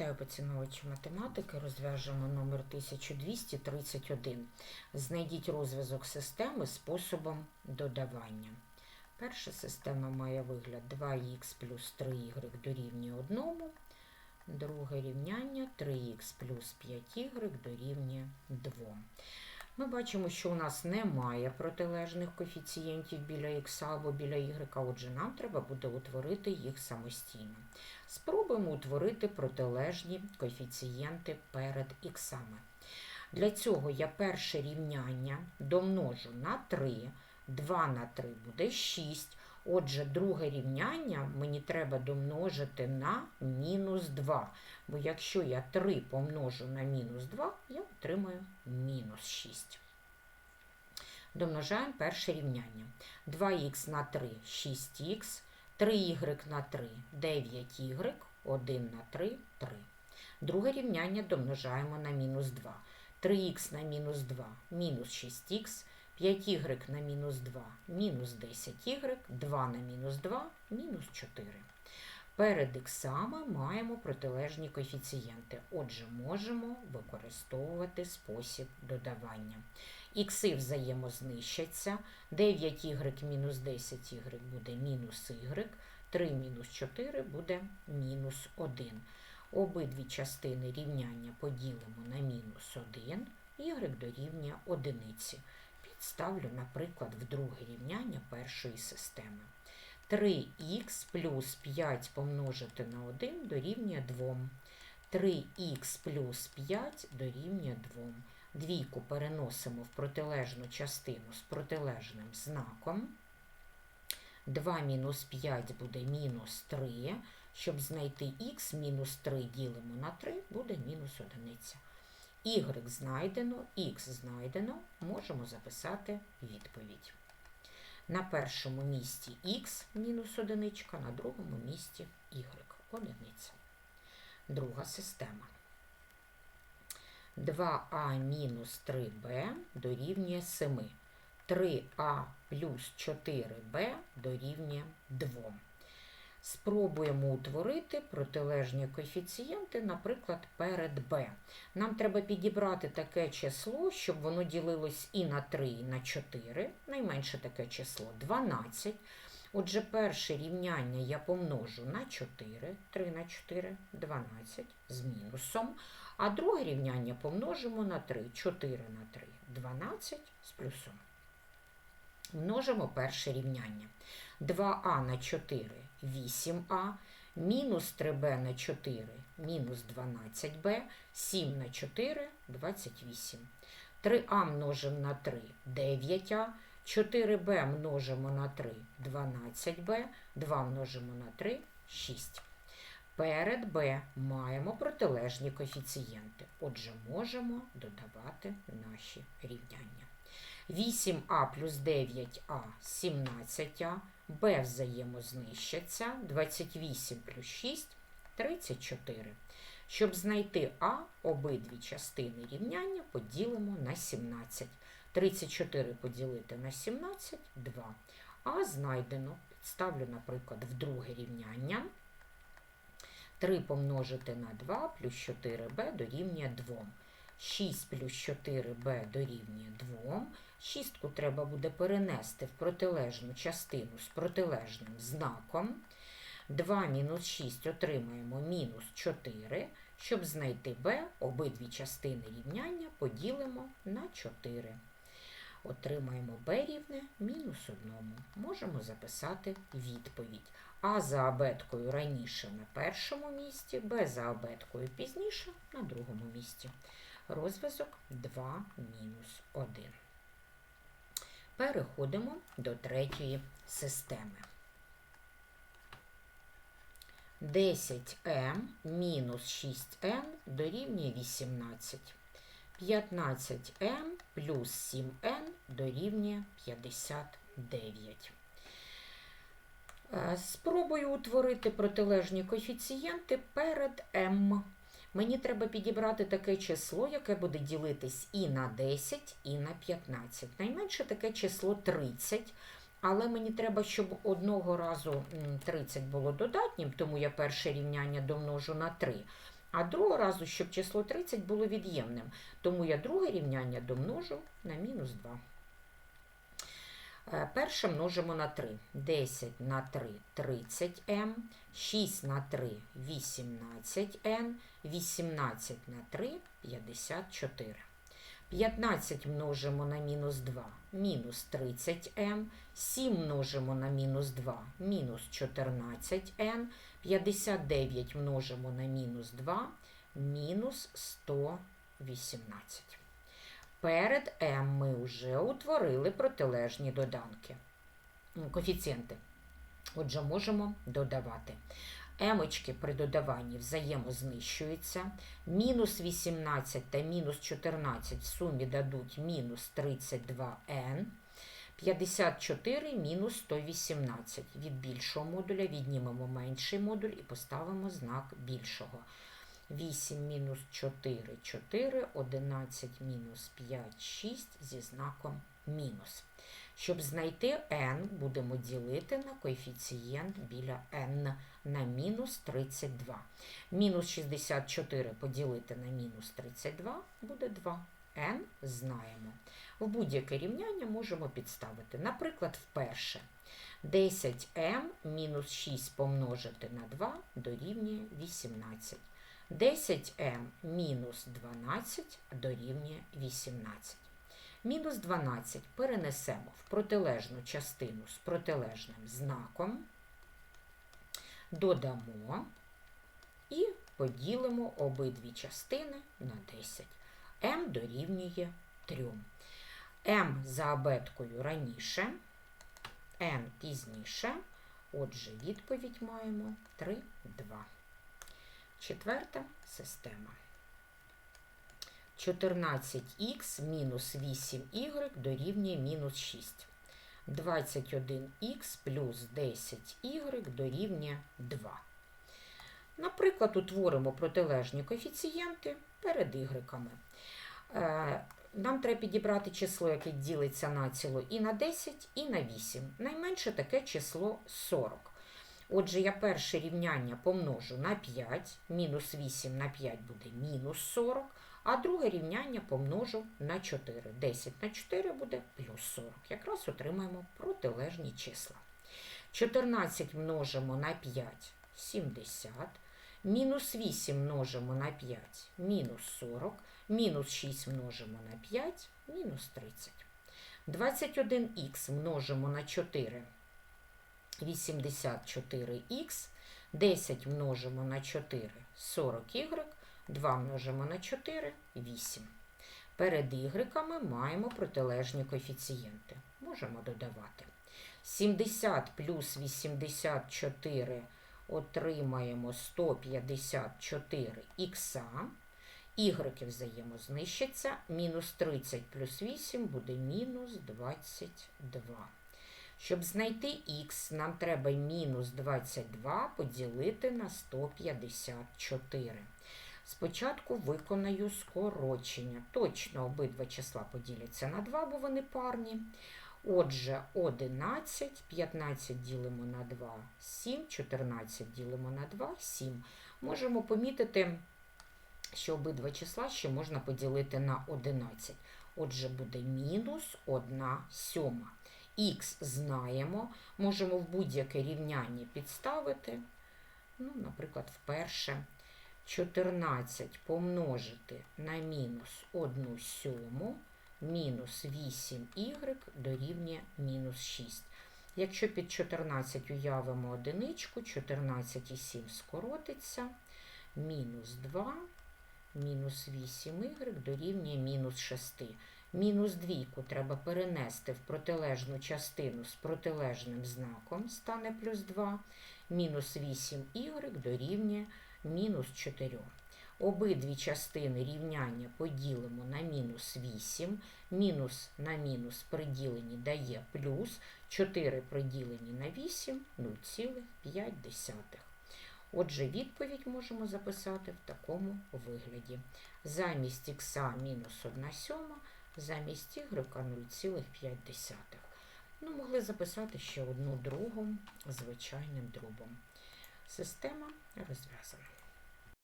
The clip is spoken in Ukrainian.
Вітаю поціновувачі математики. Розв'яжемо номер 1231. Знайдіть розв'язок системи способом додавання. Перша система має вигляд 2х плюс 3y дорівнює 1. Друге рівняння 3х плюс 5y дорівнює 2. Ми бачимо, що у нас немає протилежних коефіцієнтів біля х або біля y, отже, нам треба буде утворити їх самостійно. Спробуємо утворити протилежні коефіцієнти перед х. Для цього я перше рівняння домножу на 3, 2 на 3 буде 6. Отже, друге рівняння мені треба домножити на мінус 2. Бо якщо я 3 помножу на мінус 2, я отримаю мінус 6. Домножаємо перше рівняння. 2х на 3 6х, 3y на 3 9y, 1 на 3 3. Друге рівняння домножаємо на мінус 2. 3х на мінус 2 мінус 6х, 5y на мінус 2 мінус 10y, 2 на мінус 2 мінус 4. Перед іксами маємо протилежні коефіцієнти, отже, можемо використовувати спосіб додавання. Ікси взаємознищаться, 9y мінус 10y буде мінус y, 3 мінус 4 буде мінус 1. Обидві частини рівняння поділимо на мінус 1, y дорівнює одиниці. Підставлю, наприклад, в друге рівняння першої системи. 3х плюс 5 помножити на 1 дорівнює 2. 3х плюс 5 дорівнює 2. Двійку переносимо в протилежну частину з протилежним знаком. 2 мінус 5 буде мінус 3. Щоб знайти х, мінус 3 ділимо на 3, буде мінус 1. Y знайдено, х знайдено, можемо записати відповідь. На першому місці х мінус 1, на другому місці y одиниця. Друга система. 2а мінус 3b дорівнює 7. 3а плюс 4b дорівнює 2. Спробуємо утворити протилежні коефіцієнти, наприклад, перед b. Нам треба підібрати таке число, щоб воно ділилось і на 3, і на 4. Найменше таке число 12. Отже, перше рівняння я помножу на 4, 3 на 4, 12 з мінусом. А друге рівняння помножимо на 3, 4 на 3, 12 з плюсом. Множимо перше рівняння. 2а на 4 8а, мінус 3b на 4 мінус 12b, 7 на 4 28. 3а множимо на 3 9а, 4b множимо на 3 12b, 2 множимо на 3 6. Перед b маємо протилежні коефіцієнти, отже, можемо додавати наші рівняння. 8а плюс 9а 17а, b взаємознищаться, 28 плюс 6 34. Щоб знайти а, обидві частини рівняння поділимо на 17. 34 поділити на 17 2. А знайдено, підставлю, наприклад, в друге рівняння. 3 помножити на 2 плюс 4b дорівнює 2. 6 плюс 4b дорівнює 2. Шістку треба буде перенести в протилежну частину з протилежним знаком. 2 мінус 6 отримаємо мінус 4. Щоб знайти b, обидві частини рівняння поділимо на 4. Отримаємо b рівне мінус 1. Можемо записати відповідь. А за абеткою раніше на першому місці, Б за абеткою пізніше на другому місці. Розв'язок 2 мінус 1. Переходимо до третьої системи. 10m мінус 6n дорівнює 18. 15m плюс 7n дорівнює 59. Е, Спробую утворити протилежні коефіцієнти перед m. Мені треба підібрати таке число, яке буде ділитись і на 10, і на 15. Найменше таке число 30. Але мені треба, щоб одного разу 30 було додатнім, тому я перше рівняння домножу на 3. А другого разу, щоб число 30 було від'ємним. Тому я друге рівняння домножу на мінус 2. Е, Перше множимо на 3. 10 на 3 30m, 6 на 3 18n, 18 на 3 54. 15 множимо на мінус 2 мінус 30m, 7 множимо на мінус 2 мінус 14n, 59 множимо на мінус 2 мінус 118. Перед m ми вже утворили протилежні доданки, коефіцієнти. Отже, можемо додавати. Емочки при додаванні взаємознищуються. Мінус 18 та мінус 14 в сумі дадуть мінус 32n. 54 мінус 118. Від більшого модуля віднімемо менший модуль і поставимо знак більшого. 8 мінус 4, 4, 11 мінус 5, 6 зі знаком мінус. Щоб знайти n, будемо ділити на коефіцієнт біля n на мінус 32. Мінус 64 поділити на мінус 32 буде 2. n знаємо. В будь-яке рівняння можемо підставити. Наприклад, вперше 10m мінус 6 помножити на 2 дорівнює 18. 10m мінус 12 дорівнює 18. Мінус 12 перенесемо в протилежну частину з протилежним знаком, додамо і поділимо обидві частини на 10. m дорівнює 3. m за абеткою раніше, n пізніше. Отже, відповідь маємо 3, 2. Четверта система. 14х мінус 8y дорівнює мінус 6. 21х плюс 10y дорівнює 2. Наприклад, утворимо протилежні коефіцієнти перед ігреками. Е, Нам треба підібрати число, яке ділиться націло і на 10, і на 8. Найменше таке число 40. Отже, я перше рівняння помножу на 5, мінус 8 на 5 буде мінус 40, а друге рівняння помножу на 4. 10 на 4 буде плюс 40. Якраз отримаємо протилежні числа. 14 множимо на 5 70, мінус 8 множимо на 5 мінус 40, мінус 6 множимо на 5 мінус 30. 21х множимо на 4 84х, 10 множимо на 4 40y, 2 множимо на 4 8. Перед ігреками маємо протилежні коефіцієнти. Можемо додавати. 70 плюс 84 отримаємо 154 х. Ігреки взаємознищаться. Мінус 30 плюс 8 буде мінус 22. Щоб знайти х, нам треба мінус 22 поділити на 154. Спочатку виконаю скорочення. Точно обидва числа поділяться на 2, бо вони парні. Отже, 11, 15 ділимо на 2, 7, 14 ділимо на 2, 7. Можемо помітити, що обидва числа ще можна поділити на 11. Отже, буде мінус 1 сьома. Х знаємо, можемо в будь-яке рівняння підставити. Ну, Наприклад, вперше 14 помножити на мінус 1 сьому, мінус 8y дорівнює мінус 6. Якщо під 14 уявимо одиничку, 14 і 7 скоротиться, мінус 2, мінус 8y дорівнює мінус 6. Мінус двійку треба перенести в протилежну частину з протилежним знаком, стане плюс 2. Мінус 8y дорівнює мінус 4. Обидві частини рівняння поділимо на мінус 8. Мінус на мінус приділені дає плюс. 4 приділені на 8 0,5. Отже, відповідь можемо записати в такому вигляді. Замість х мінус 1 сьома замість y 0,5. Ну, могли записати ще одну другу звичайним дробом. Система розв'язана.